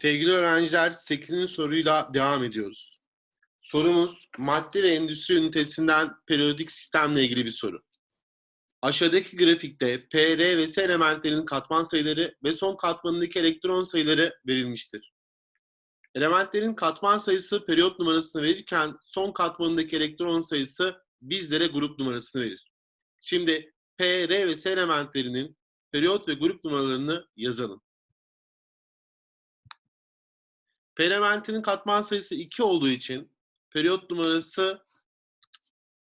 Sevgili öğrenciler 8. soruyla devam ediyoruz. Sorumuz madde ve endüstri ünitesinden periyodik sistemle ilgili bir soru. Aşağıdaki grafikte P, R ve S elementlerinin katman sayıları ve son katmanındaki elektron sayıları verilmiştir. Elementlerin katman sayısı periyot numarasını verirken son katmanındaki elektron sayısı bizlere grup numarasını verir. Şimdi P, R ve S elementlerinin periyot ve grup numaralarını yazalım. P elementinin katman sayısı 2 olduğu için periyot numarası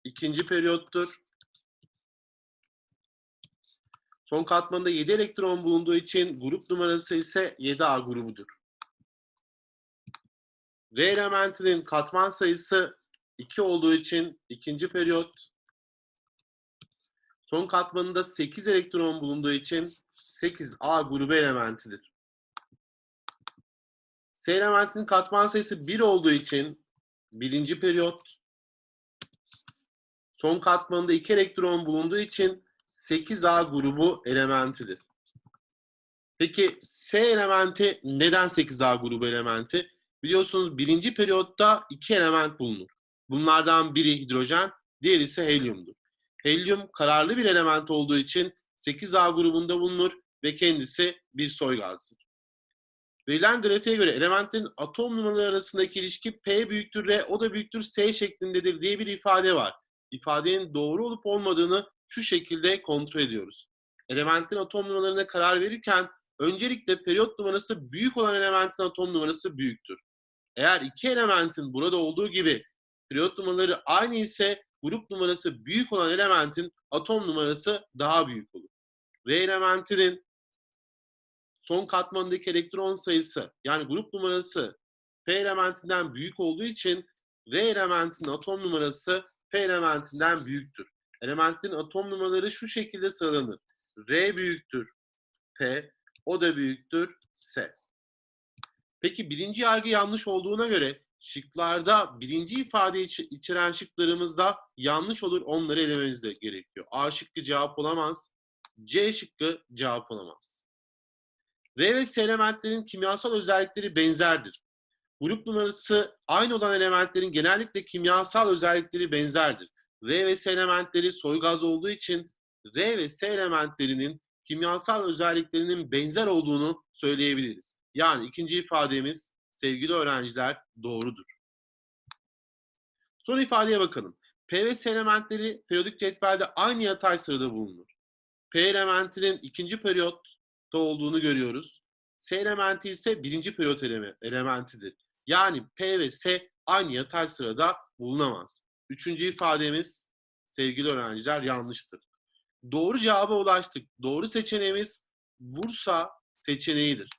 ikinci periyottur. Son katmanda 7 elektron bulunduğu için grup numarası ise 7A grubudur. R elementinin katman sayısı 2 olduğu için ikinci periyot. Son katmanında 8 elektron bulunduğu için 8A grubu elementidir. S elementinin katman sayısı 1 olduğu için birinci periyot. Son katmanında 2 elektron bulunduğu için 8A grubu elementidir. Peki S elementi neden 8A grubu elementi? Biliyorsunuz birinci periyotta iki element bulunur. Bunlardan biri hidrojen, diğeri ise helyumdur. Helyum kararlı bir element olduğu için 8A grubunda bulunur ve kendisi bir soy gazdır. Verilen grafiğe göre elementlerin atom numaraları arasındaki ilişki P büyüktür R, o da büyüktür S şeklindedir diye bir ifade var. İfadenin doğru olup olmadığını şu şekilde kontrol ediyoruz. Elementin atom numaralarına karar verirken öncelikle periyot numarası büyük olan elementin atom numarası büyüktür. Eğer iki elementin burada olduğu gibi periyot numaraları aynı ise grup numarası büyük olan elementin atom numarası daha büyük olur. R elementinin son katmanındaki elektron sayısı yani grup numarası P elementinden büyük olduğu için R elementinin atom numarası P elementinden büyüktür. Elementin atom numaraları şu şekilde sıralanır. R büyüktür P, o da büyüktür S. Peki birinci yargı yanlış olduğuna göre şıklarda birinci ifade içeren şıklarımızda yanlış olur onları elememiz de gerekiyor. A şıkkı cevap olamaz. C şıkkı cevap olamaz. R ve S elementlerin kimyasal özellikleri benzerdir. Grup numarası aynı olan elementlerin genellikle kimyasal özellikleri benzerdir. R ve S elementleri soy gaz olduğu için R ve S elementlerinin kimyasal özelliklerinin benzer olduğunu söyleyebiliriz. Yani ikinci ifademiz sevgili öğrenciler doğrudur. Son ifadeye bakalım. P ve S elementleri periyodik cetvelde aynı yatay sırada bulunur. P elementinin ikinci periyotta olduğunu görüyoruz. S elementi ise birinci periyot eleme- elementidir. Yani P ve S aynı yatay sırada bulunamaz. Üçüncü ifademiz sevgili öğrenciler yanlıştır. Doğru cevaba ulaştık. Doğru seçeneğimiz Bursa seçeneğidir.